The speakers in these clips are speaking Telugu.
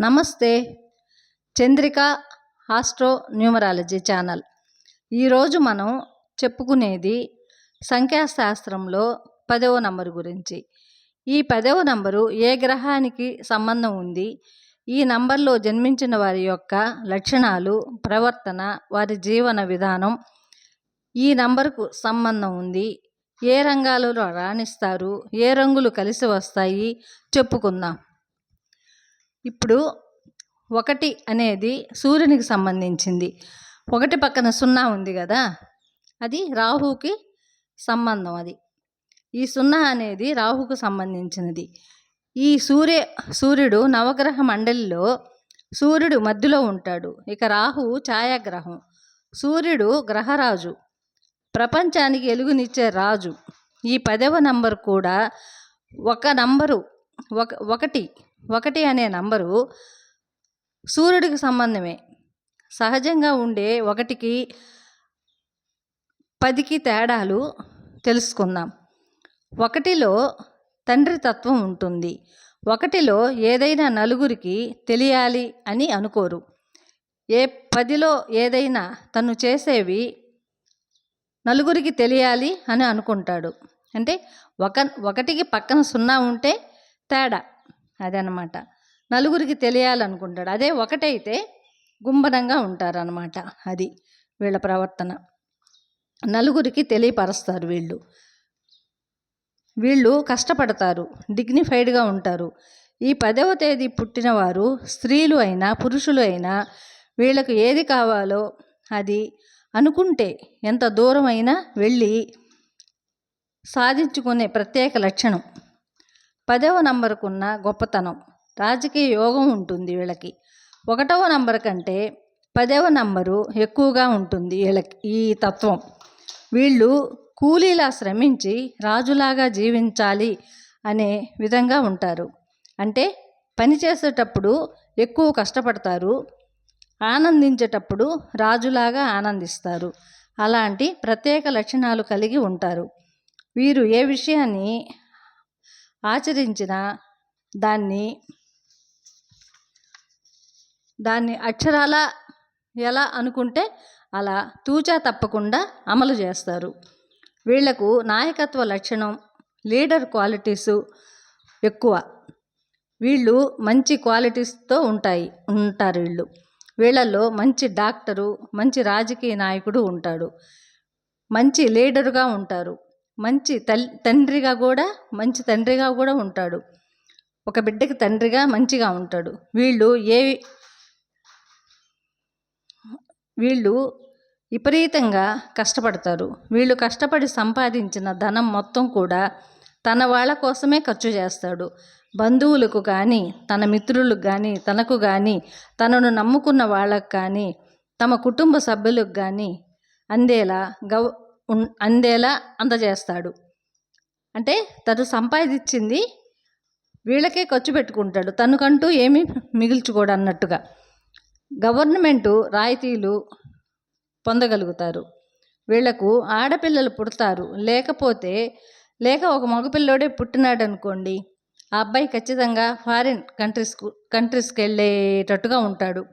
నమస్తే. Chandrika astro numerology channel. ఈరోజు మనం చెప్పుకునేది సంఖ్యాశాస్త్రంలో పదవ నంబరు గురించి. ఈ పదవ నంబరు ఏ గ్రహానికి సంబంధం ఉంది? ఈ నంబర్లో జన్మించిన వారి యొక్క లక్షణాలు ప్రవర్తన వారి జీవన విధానం ఈ నంబరుకు సంబంధం ఉంది. ఏ రంగాలలో రాణిస్తారు? ఏ రంగులు కలిసి వస్తాయి? చెప్పుకుందాం. ఇప్పుడు ఒకటి అనేది సూర్యునికి సంబంధించింది. ఒకటి పక్కన సున్నా ఉంది కదా అది రాహుకి సంబంధం అది. ఈ సున్నా అనేది రాహుకు సంబంధించినది. ఈ సూర్య సూర్యుడు నవగ్రహ మండలిలో సూర్యుడు మధ్యలో ఉంటాడు. ఇక రాహు ఛాయాగ్రహం. సూర్యుడు గ్రహరాజు. ప్రపంచానికి వెలుగునిచ్చే రాజు. ఈ పదవ నంబర్ కూడా ఒక నంబరు ఒక ఒకటి ఒకటి అనే నంబరు సూర్యుడికి సంబంధమే. సహజంగా ఉండే ఒకటికి పదికి తేడాలు తెలుసుకుందాం. ఒకటిలో తండ్రి తత్వం ఉంటుంది. ఒకటిలో ఏదైనా నలుగురికి తెలియాలి అని అనుకోరు. ఏ పదిలో ఏదైనా తను చేసేవి నలుగురికి తెలియాలి అని అనుకుంటాడు. అంటే ఒక ఒకటికి పక్కన సున్నా ఉంటే తేడా. అదనమాట. నలుగురికి తెలియాలనుకుంటాడు. అదే ఒకటైతే గుంభనంగా ఉంటారనమాట అది వీళ్ళ ప్రవర్తన. నలుగురికి తెలియపరుస్తారు వీళ్ళు. వీళ్ళు కష్టపడతారు డిగ్నిఫైడ్గా ఉంటారు. ఈ పదవ తేదీ పుట్టినవారు స్త్రీలు అయినా పురుషులు అయినా వీళ్ళకు ఏది కావాలో అది అనుకుంటే ఎంత దూరమైనా వెళ్ళి సాధించుకునే ప్రత్యేక లక్షణం. పదవ నంబరుకున్న గొప్పతనం. రాజకీయ యోగం ఉంటుంది వీళ్ళకి. ఒకటవ నంబర్ కంటే పదవ నంబరు ఎక్కువగా ఉంటుంది వీళ్ళకి ఈ తత్వం. వీళ్ళు కూలీలా శ్రమించి రాజులాగా జీవించాలి అనే విధంగా ఉంటారు. అంటే పని చేసేటప్పుడు ఎక్కువ కష్టపడతారు. ఆనందించేటప్పుడు రాజులాగా ఆనందిస్తారు. అలాంటి ప్రత్యేక లక్షణాలు కలిగి ఉంటారు. వీరు ఏ విషయాన్ని ఆచరించిన దాన్ని దాన్ని అక్షరాల ఎలా అనుకుంటే అలా తూచా తప్పకుండా అమలు చేస్తారు. వీళ్ళకు నాయకత్వ లక్షణం లీడర్ క్వాలిటీసు ఎక్కువ. వీళ్ళు మంచి క్వాలిటీస్తో ఉంటాయి ఉంటారు వీళ్ళు. వీళ్ళల్లో మంచి డాక్టరు మంచి రాజకీయ నాయకుడు ఉంటాడు. మంచి లీడరుగా ఉంటారు. మంచి తల్లి తండ్రిగా కూడా మంచి తండ్రిగా కూడా ఉంటాడు. ఒక బిడ్డకి తండ్రిగా మంచిగా ఉంటాడు. వీళ్ళు ఏ వీళ్ళు విపరీతంగా కష్టపడతారు. వీళ్ళు కష్టపడి సంపాదించిన ధనం మొత్తం కూడా తన వాళ్ళ కోసమే ఖర్చు చేస్తాడు. బంధువులకు కానీ తన మిత్రులకు కానీ తనకు కానీ తనను నమ్ముకున్న వాళ్ళకు కానీ తమ కుటుంబ సభ్యులకు కానీ అందేలా గౌ అందేలా అందజేస్తాడు అంటే తను సంపాదించింది వీళ్ళకే ఖర్చు పెట్టుకుంటాడు. తనకంటూ ఏమీ మిగిల్చుకోడు అన్నట్టుగా. గవర్నమెంటు రాయితీలు పొందగలుగుతారు. వీళ్ళకు ఆడపిల్లలు పుడతారు. లేకపోతే లేక ఒక మగపిల్లోడే పుట్టినాడు అనుకోండి ఆ అబ్బాయి ఖచ్చితంగా ఫారిన్ కంట్రీస్కు కంట్రీస్కి వెళ్ళేటట్టుగా ఉంటాడు.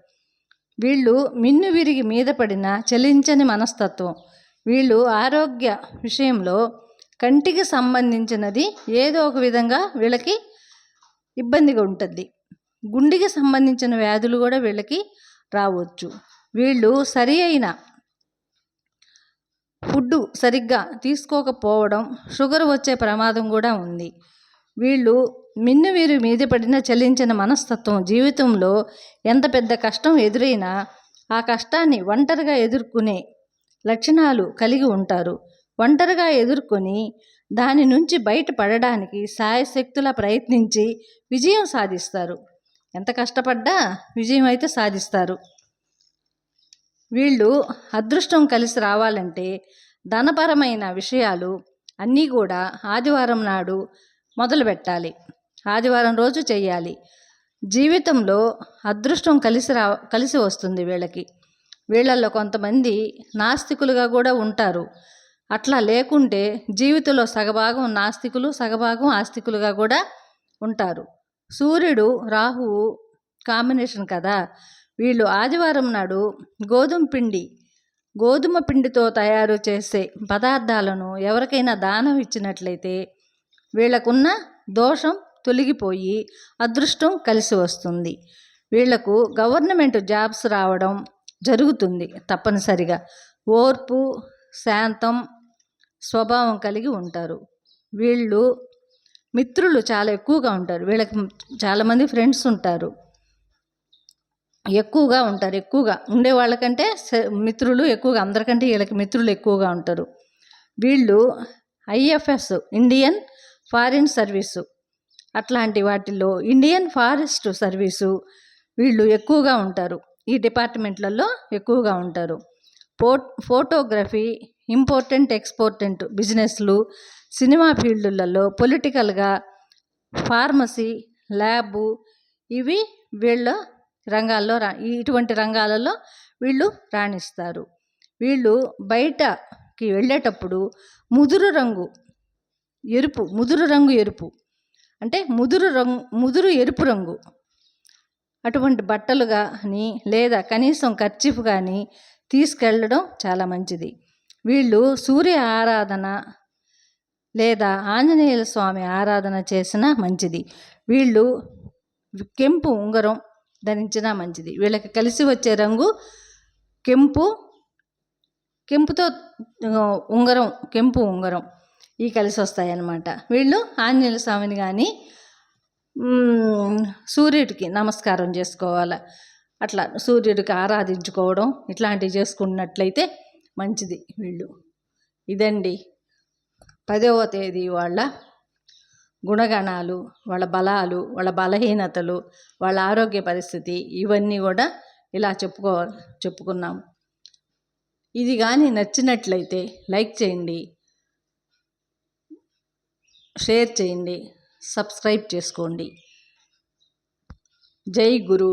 వీళ్ళు మిన్ను విరిగి మీద పడిన చలించని మనస్తత్వం. వీళ్ళు ఆరోగ్య విషయంలో కంటికి సంబంధించినది ఏదో ఒక విధంగా వీళ్ళకి ఇబ్బందిగా ఉంటుంది. గుండెకి సంబంధించిన వ్యాధులు కూడా వీళ్ళకి రావచ్చు. వీళ్ళు సరి అయిన ఫుడ్ సరిగ్గా తీసుకోకపోవడం షుగర్ వచ్చే ప్రమాదం కూడా ఉంది. వీళ్ళు మిన్ను వీరు మీద పడిన చలించిన మనస్తత్వం జీవితంలో ఎంత పెద్ద కష్టం ఎదురైనా ఆ కష్టాన్ని ఒంటరిగా ఎదుర్కొనే లక్షణాలు కలిగి ఉంటారు. ఒంటరిగా ఎదుర్కొని దాని నుంచి బయటపడడానికి సాయశక్తులా ప్రయత్నించి విజయం సాధిస్తారు. ఎంత కష్టపడ్డా విజయం అయితే సాధిస్తారు. వీళ్ళు అదృష్టం కలిసి రావాలంటే ధనపరమైన విషయాలు అన్నీ కూడా ఆదివారం నాడు మొదలు పెట్టాలి. ఆదివారం రోజు చేయాలి. జీవితంలో అదృష్టం కలిసి రా కలిసి వస్తుంది వీళ్ళకి. వీళ్ళల్లో కొంతమంది నాస్తికులుగా కూడా ఉంటారు. అట్లా లేకుంటే జీవితంలో సగభాగం నాస్తికులు సగభాగం ఆస్తికులుగా కూడా ఉంటారు. సూర్యుడు రాహువు కాంబినేషన్ కదా. వీళ్ళు ఆదివారం నాడు గోధుమ పిండి గోధుమ పిండితో తయారు చేసే పదార్థాలను ఎవరికైనా దానం ఇచ్చినట్లయితే వీళ్ళకున్న దోషం తొలగిపోయి అదృష్టం కలిసి వస్తుంది. వీళ్ళకు గవర్నమెంట్ జాబ్స్ రావడం జరుగుతుంది తప్పనిసరిగా. ఓర్పు శాంతం స్వభావం కలిగి ఉంటారు. వీళ్ళు మిత్రులు చాలా ఎక్కువగా ఉంటారు. వీళ్ళకి చాలామంది ఫ్రెండ్స్ ఉంటారు. ఎక్కువగా ఉంటారు ఎక్కువగా. ఉండే వాళ్ళకంటే స- మిత్రులు ఎక్కువగా అందరికంటే వీళ్ళకి మిత్రులు ఎక్కువగా ఉంటారు. వీళ్ళు ఐఎఫ్ఎస్ ఇండియన్ ఫారిన్ సర్వీసు. అట్లాంటి వాటిల్లో ఇండియన్ ఫారెస్ట్ సర్వీసు వీళ్ళు ఎక్కువగా ఉంటారు. ఈ డిపార్ట్మెంట్లలో ఎక్కువగా ఉంటారు. పో ఫోటోగ్రఫీ ఇంపార్టెంట్ ఎక్స్పోర్టెంట్ బిజినెస్లు సినిమా ఫీల్డులలో పొలిటికల్గా ఫార్మసీ ల్యాబు ఇవి వీళ్ళ రంగాల్లో రా ఇటువంటి రంగాలలో వీళ్ళు రాణిస్తారు. వీళ్ళు బయటకి వెళ్ళేటప్పుడు ముదురు రంగు ఎరుపు ముదురు రంగు ఎరుపు. అంటే ముదురు రంగు ముదురు ఎరుపు రంగు. అటువంటి బట్టలు కానీ లేదా కనీసం ఖర్చీఫ్ కానీ తీసుకెళ్ళడం చాలా మంచిది. వీళ్ళు సూర్య ఆరాధన లేదా ఆంజనేయుల స్వామి ఆరాధన చేసినా మంచిది. వీళ్ళు కెంపు ఉంగరం ధరించినా మంచిది. వీళ్ళకి కలిసి వచ్చే రంగు కెంపు కెంపుతో ఉంగరం కెంపు ఉంగరం ఈ కలిసి వస్తాయి అన్నమాట వీళ్ళు ఆంజనేయ స్వామిని కానీ సూర్యుడికి నమస్కారం చేసుకోవాలి. అట్లా సూర్యుడికి ఆరాధించుకోవడం ఇట్లాంటివి చేసుకున్నట్లయితే మంచిది వీళ్ళు. ఇదండి పదవ తేదీ వాళ్ళ గుణగణాలు వాళ్ళ బలాలు వాళ్ళ బలహీనతలు వాళ్ళ ఆరోగ్య పరిస్థితి ఇవన్నీ కూడా ఇలా చెప్పుకో చెప్పుకున్నాం. ఇది కానీ నచ్చినట్లయితే లైక్ చేయండి షేర్ చేయండి. సబ్స్క్రైబ్ చేసుకోండి. జై గురు.